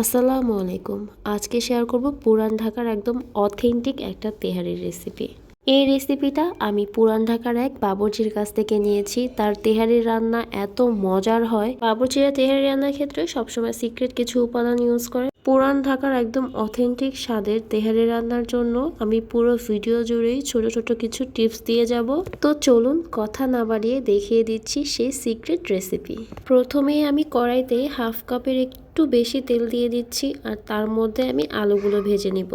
আসসালামু আলাইকুম। আজকে শেয়ার করব পুরান ঢাকার একদম অথেন্টিক একটা তেহারির রেসিপি এই রেসিপিটা আমি পুরান ঢাকার এক বাবরচির কাছ থেকে নিয়েছি। তার তেহারির রান্না এত মজার হয়। বাবরচিরা তেহারি রান্নার ক্ষেত্রে সবসময় সিক্রেট কিছু উপাদান ইউজ করে। পুরান ঢাকার একদম অথেন্টিক স্বাদের তেহারি রান্নার জন্য আমি পুরো ভিডিও জুড়েই ছোট ছোট কিছু টিপস দিয়ে যাব। তো চলুন কথা না বাড়িয়ে দেখিয়ে দিচ্ছি সেই সিক্রেট রেসিপি প্রথমেই আমি কড়াইতে হাফ কাপের একটু বেশি তেল দিয়ে দিচ্ছি আর তার মধ্যে আমি আলুগুলো ভেজে নিব।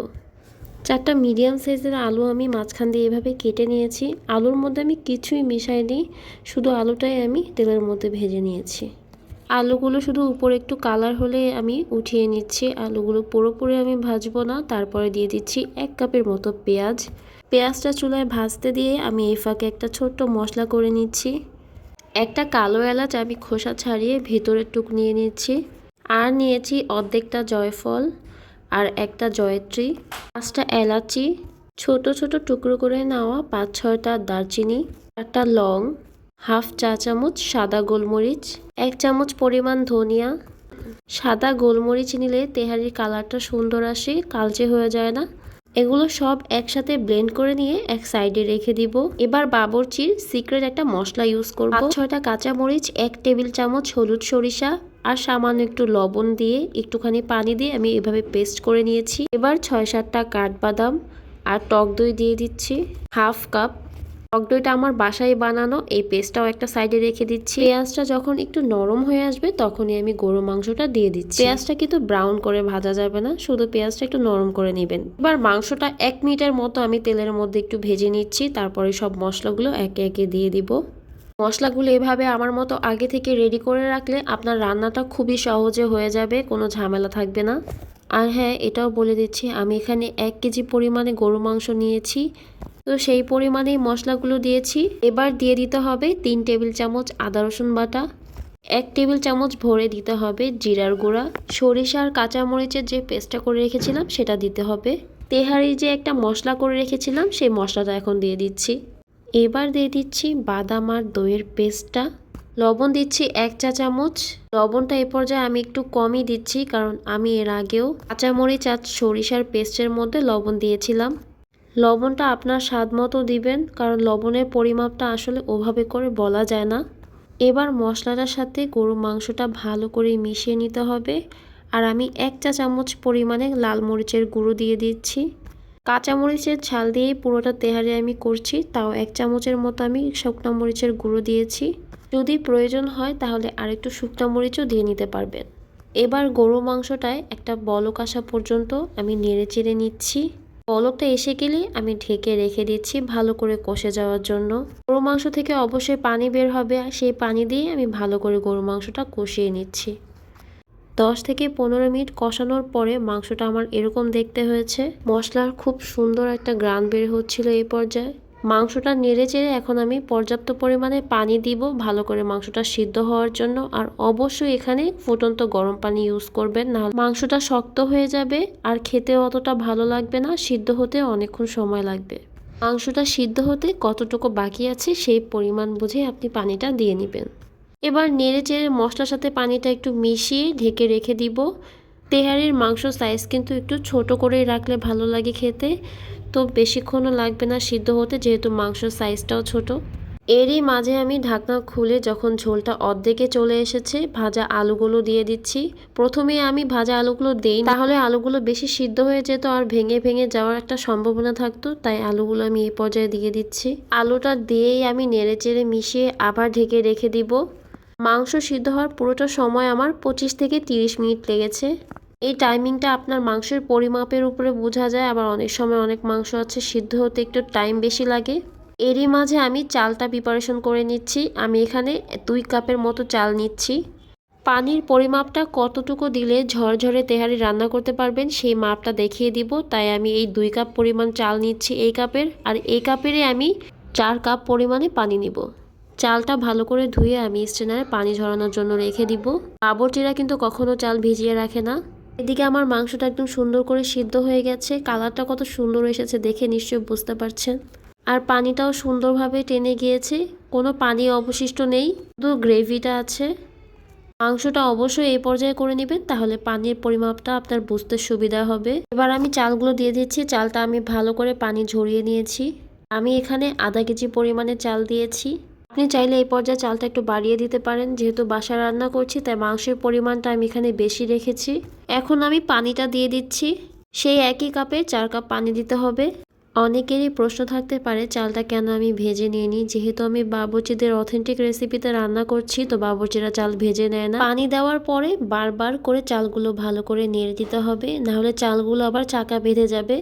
চারটা মিডিয়াম সাইজের আলু আমি মাঝখান দিয়ে এভাবে কেটে নিয়েছি। আলুর মধ্যে আমি কিছুই মিশাইনি, শুধু আলুটাই আমি তেলের মধ্যে ভেজে নিয়েছি। আলুগুলো শুধু উপরে একটু কালার হলে আমি উঠিয়ে নিচ্ছি। আলুগুলো পুরোপুরি আমি ভাজবো না, তারপরে দিয়ে দিচ্ছি এক কাপের মতো পেঁয়াজ। পেঁয়াজটা চুলায় ভাজতে দিয়ে আমি এই ফাঁকে একটা ছোট্ট মশলা করে নিচ্ছি। একটা কালো এলাচ আমি খোসা ছাড়িয়ে ভেতরের টুক নিয়ে নিচ্ছি। আর নিয়েছি অর্ধেকটা জয়ফল আর একটা জয়ত্রী। পাঁচটা এলাচি, ছোট ছোট টুকরো করে নেওয়া পাঁচ ছয়টা দারচিনি একটা লং হাফ চা চামচ সাদা গোলমরিচ, এক চামচ পরিমাণ ধনিয়া। সাদা গোলমরিচ নিলে তেহারির কালারটা সুন্দর আসে, কালচে হয়ে যায় না। এগুলো সব একসাথে ব্লেন্ড করে নিয়ে এক সাইডে রেখে দিব। এবার বাবরচির সিক্রেট একটা মশলা ইউজ করব। ছয়টা কাঁচামরিচ, এক টেবিল চামচ হলুদ সরিষা আর সামান্য একটু লবণ দিয়ে একটুখানি পানি দিয়ে আমি এভাবে পেস্ট করে নিয়েছি। এবার ছয় সাতটা কাঠবাদাম আর টক দই দিয়ে দিচ্ছি। হাফ কাপ টক দইটা আমার বাসায় বানানো, এই পেস্টটাও একটা সাইডে রেখে দিচ্ছি। পেঁয়াজটা যখন একটু নরম হয়ে আসবে, তখনই আমি গরু মাংসটা দিয়ে দিচ্ছি। পেঁয়াজটা কিন্তু ব্রাউন করে ভাজা যাবে না, শুধু পেঁয়াজটা একটু নরম করে নেবেন। এবার মাংসটা এক মিনিটের মতো আমি তেলের মধ্যে একটু ভেজে নিচ্ছি, তারপরে সব মশলাগুলো একে একে দিয়ে দিব। মশলাগুলো এভাবে আমার মতো আগে থেকে রেডি করে রাখলে আপনার রান্নাটা খুবই সহজে হয়ে যাবে, কোনো ঝামেলা থাকবে না। আর হ্যাঁ এটাও বলে দিচ্ছি, আমি এখানে এক কেজি পরিমাণে গরু মাংস নিয়েছি। তো সেই পরিমাণেই মশলাগুলো দিয়েছি। এবার দিয়ে দিতে হবে তিন টেবিল চামচ আদা, রসুন বাটা, এক টেবিল চামচ ভরে দিতে হবে জিরার গুঁড়া সরিষার কাঁচামরিচের যে পেস্টটা করে রেখেছিলাম সেটা দিতে হবে। তেহারি যে একটা মশলা করে রেখেছিলাম সেই মশলাটা এখন দিয়ে দিচ্ছি। এবার দিয়ে দিচ্ছি বাদাম আর দইয়ের পেস্টটা। লবণ দিচ্ছি এক চা চামচ। লবণটা এ পর্যায়ে আমি একটু কমই দিচ্ছি কারণ আমি এর আগেও কাঁচামরিচ আর সরিষার পেস্টের মধ্যে লবণ দিয়েছিলাম। লবণটা আপনার স্বাদ মতো দিবেন, কারণ লবণের পরিমাপটা আসলে ওভাবে করে বলা যায় না। এবার মশলাটার সাথে গরু মাংসটা ভালো করে মিশিয়ে নিতে হবে। আর আমি এক চা চামচ পরিমাণে লাল মরিচের গুঁড়ো দিয়ে দিচ্ছি। কাঁচামরিচের ছাল দিয়েই পুরোটা তেহারি আমি করছি, তাও এক চামচের মতো আমি শুকনো মরিচের গুঁড়ো দিয়েছি। যদি প্রয়োজন হয় তাহলে আরেকটু শুকনো মরিচও দিয়ে নিতে পারবেন। এবার গরু মাংসটায় একটা বলক আসা পর্যন্ত আমি নেড়ে চেড়ে নিচ্ছি। বলকটা এসে গেলে আমি ঢেকে রেখে দিচ্ছি ভালো করে কষে যাওয়ার জন্য। গরু মাংস থেকে অবশ্যই পানি বের হবে সেই পানি দিয়ে আমি ভালো করে গরু মাংসটা কষিয়ে নিচ্ছি। দশ থেকে পনেরো মিনিট কষানোর পরে মাংসটা আমার এরকম দেখতে হয়েছে। মশলার খুব সুন্দর একটা গ্রান বের হচ্ছিল এই পর্যায়ে। মাংসটা নেড়ে চেড়ে এখন আমি পর্যাপ্ত পরিমাণে পানি দিব ভালো করে মাংসটা সিদ্ধ হওয়ার জন্য। আর অবশ্যই এখানে ফুটন্ত গরম পানি ইউজ করবেন না মাংসটা শক্ত হয়ে যাবে আর খেতে অতটা ভালো লাগবে না, সিদ্ধ হতে অনেকক্ষণ সময় লাগবে। মাংসটা সিদ্ধ হতে কতটুকু বাকি আছে সেই পরিমাণ বুঝে আপনি পানিটা দিয়ে নেবেন। এবার নেড়ে চেড়ে মশলার সাথে পানিটা একটু মিশিয়ে ঢেকে রেখে দিব। তেহারির মাংস সাইজ কিন্তু একটু ছোট করেই রাখলে ভালো লাগে খেতে। তো বেশিক্ষণও লাগবে না সিদ্ধ হতে, যেহেতু মাংসর সাইজটাও ছোট। এরই মাঝে আমি ঢাকনা খুলে যখন ঝোলটা অর্ধেকে চলে এসেছে, ভাজা আলুগুলো দিয়ে দিচ্ছি। প্রথমে আমি ভাজা আলুগুলো দেই তাহলে আলুগুলো বেশি সিদ্ধ হয়ে যেত আর ভেঙে ভেঙে যাওয়ার একটা সম্ভাবনা থাকতো, তাই আলুগুলো আমি এই পর্যায়ে দিয়ে দিচ্ছি। আলুটা দিয়েই আমি নেড়ে চেড়ে মিশিয়ে আবার ঢেকে রেখে দিব। মাংস সিদ্ধ হওয়ার পুরোটা সময় আমার পঁচিশ থেকে তিরিশ মিনিট লেগেছে। এই টাইমিংটা আপনার মাংসের পরিমাপের উপরে বোঝা যায়, আবার অনেক সময় অনেক মাংস আছে সিদ্ধ হতে একটু টাইম বেশি লাগে। এরই মাঝে আমি চালটা প্রিপারেশন করে নিচ্ছি। আমি এখানে দুই কাপের মতো চাল নিচ্ছি। পানির পরিমাপটা কতটুকু দিলে ঝরঝরে তেহারি রান্না করতে পারবেন সেই মাপটা দেখিয়ে দিব। তাই আমি এই দুই কাপ পরিমাণ চাল নিচ্ছি এই কাপের। আর এই কাপেরে আমি চার কাপ পরিমাণে পানি নিব। চালটা ভালো করে ধুয়ে আমি স্ট্রেনারে পানি ঝরানোর জন্য রেখে দিব। বাবরচিরা কিন্তু কখনো চাল ভিজিয়ে রাখে না। এদিকে আমার মাংসটা একদম সুন্দর করে সিদ্ধ হয়ে গেছে, কালারটা কত সুন্দর এসেছে দেখে নিশ্চয়ই বুঝতে পারছেন। আর পানিটাও সুন্দরভাবে টেনে গিয়েছে, কোনো পানি অবশিষ্ট নেই, শুধু গ্রেভিটা আছে। মাংসটা অবশ্যই এই পর্যায়ে করে নেবেন, তাহলে পানির পরিমাপটা আপনার বুঝতে সুবিধা হবে। এবার আমি চালগুলো দিয়ে দিচ্ছি, চালটা আমি ভালো করে পানি ঝরিয়ে নিয়েছি। আমি এখানে আধা কেজি পরিমাণে চাল দিয়েছি। আপনি চাইলে এই পর্যায়ে চালটা একটু বাড়িয়ে দিতে পারেন। যেহেতু বাসা রান্না করছি, তাই মাংসের পরিমাণটা আমি এখানে বেশি রেখেছি। এখন আমি পানিটা দিয়ে দিচ্ছি। সেই একই কাপে চার কাপ পানি দিতে হবে। অনেকেরই প্রশ্ন থাকতে পারে, চালটা কেন আমি ভেজে নিয়ে নিই যেহেতু আমি বাবুচিদের অথেন্টিক রেসিপিতে রান্না করছি, তো বাবুচিরা চাল ভেজে নেয় না। পানি দেওয়ার পরে বারবার করে চালগুলো ভালো করে নেড়ে দিতে হবে। নাহলে চালগুলো আবার চাকা বেঁধে যাবে।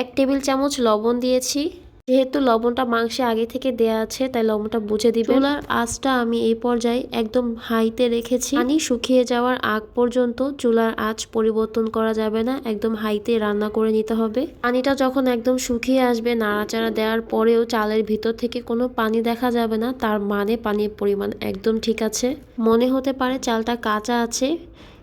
এক টেবিল চামচ লবণ দিয়েছি। যেহেতু লবণটা মাংসে আগে থেকে দেয়া আছে তাই লবণটা বুঝে দিবে চুলার আঁচটা আমি এই পর্যায়ে একদম হাইতে রেখেছি। পানি শুকিয়ে যাওয়ার আগ পর্যন্ত চুলার আঁচ পরিবর্তন করা যাবে না একদম হাইতে রান্না করে নিতে হবে। পানিটা যখন একদম শুকিয়ে আসবে নাড়াচাড়া দেওয়ার পরেও চালের ভিতর থেকে কোনো পানি দেখা যাবে না তার মানে পানির পরিমাণ একদম ঠিক আছে। মনে হতে পারে চালটা কাঁচা আছে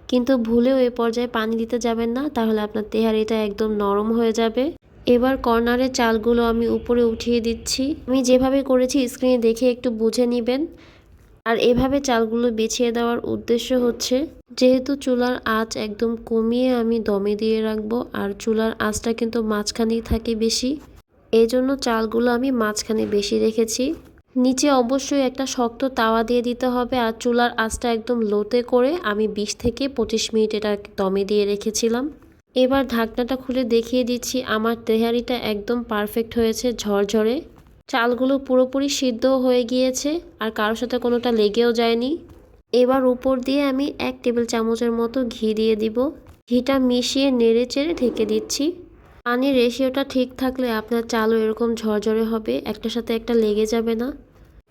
কিন্তু ভুলেও এ পর্যায়ে পানি দিতে যাবেন না তাহলে আপনার তেহারিটা একদম নরম হয়ে যাবে। এবার কর্নারের চালগুলো আমি উপরে উঠিয়ে দিচ্ছি। আমি যেভাবে করেছি স্ক্রিনে দেখে একটু বুঝে নেবেন। আর এভাবে চালগুলো বিছিয়ে দেওয়ার উদ্দেশ্য হচ্ছে, যেহেতু চুলার আঁচ একদম কমিয়ে আমি দমে দিয়ে রাখব, আর চুলার আঁচটা কিন্তু মাঝখানেই থাকে বেশি এই জন্য চালগুলো আমি মাঝখানে বেশি রেখেছি। নিচে অবশ্যই একটা শক্ত তাওয়া দিয়ে দিতে হবে, আর চুলার আঁচটা একদম লোতে করে আমি বিশ থেকে পঁচিশ মিনিট এটা দমে দিয়ে রেখেছিলাম। এবার ঢাকনাটা খুলে দেখিয়ে দিচ্ছি, আমার তেহারিটা একদম পারফেক্ট হয়েছে ঝরঝরে। চালগুলো পুরোপুরি সিদ্ধ হয়ে গিয়েছে, আর কারোর সাথে কোনোটা লেগেও যায়নি। এবার উপর দিয়ে আমি এক টেবিল চামচের মতো ঘি দিয়ে দিব। ঘিটা মিশিয়ে নেড়ে চেড়ে ঢেকে দিচ্ছি। পানির রেশিওটা ঠিক থাকলে আপনার চালও এরকম ঝরঝরে হবে, একটার সাথে একটা লেগে যাবে না।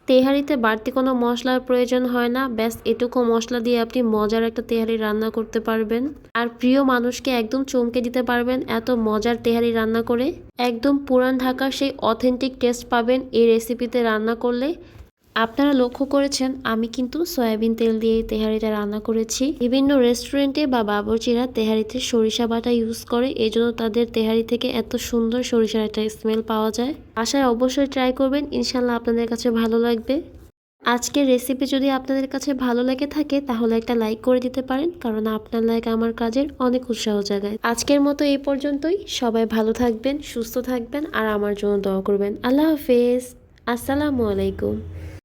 তেহারিতে বাড়তি কোনো মশলার প্রয়োজন হয় না। ব্যাস, এটুকু মশলা দিয়ে আপনি মজার একটা তেহারি রান্না করতে পারবেন। আর প্রিয় মানুষকে একদম চমকে দিতে পারবেন এত মজার তেহারি রান্না করে। একদম পুরান ঢাকার সেই অথেন্টিক টেস্ট পাবেন এই রেসিপিতে রান্না করলে। আপনারা লক্ষ্য করেছেন, আমি কিন্তু সয়াবিন তেল দিয়ে তেহারিটা রান্না করেছি। বিভিন্ন রেস্টুরেন্টে বা বাবরচিরা তেহারিতে সরিষা বাটা ইউজ করে এই জন্য তাদের তেহারি থেকে এত সুন্দর সরিষার একটা স্মেল পাওয়া যায়। আশায় অবশ্যই ট্রাই করবেন, ইনশাল্লাহ আপনাদের কাছে ভালো লাগবে। আজকের রেসিপি যদি আপনাদের কাছে ভালো লেগে থাকে, তাহলে একটা লাইক করে দিতে পারেন, কারণ আপনার লাইক আমার কাজের অনেক উৎসাহ জাগায়। আজকের মতো এই পর্যন্তই। সবাই ভালো থাকবেন, সুস্থ থাকবেন, আর আমার জন্য দোয়া করবেন। আল্লাহ হাফেজ। আসসালামু আলাইকুম।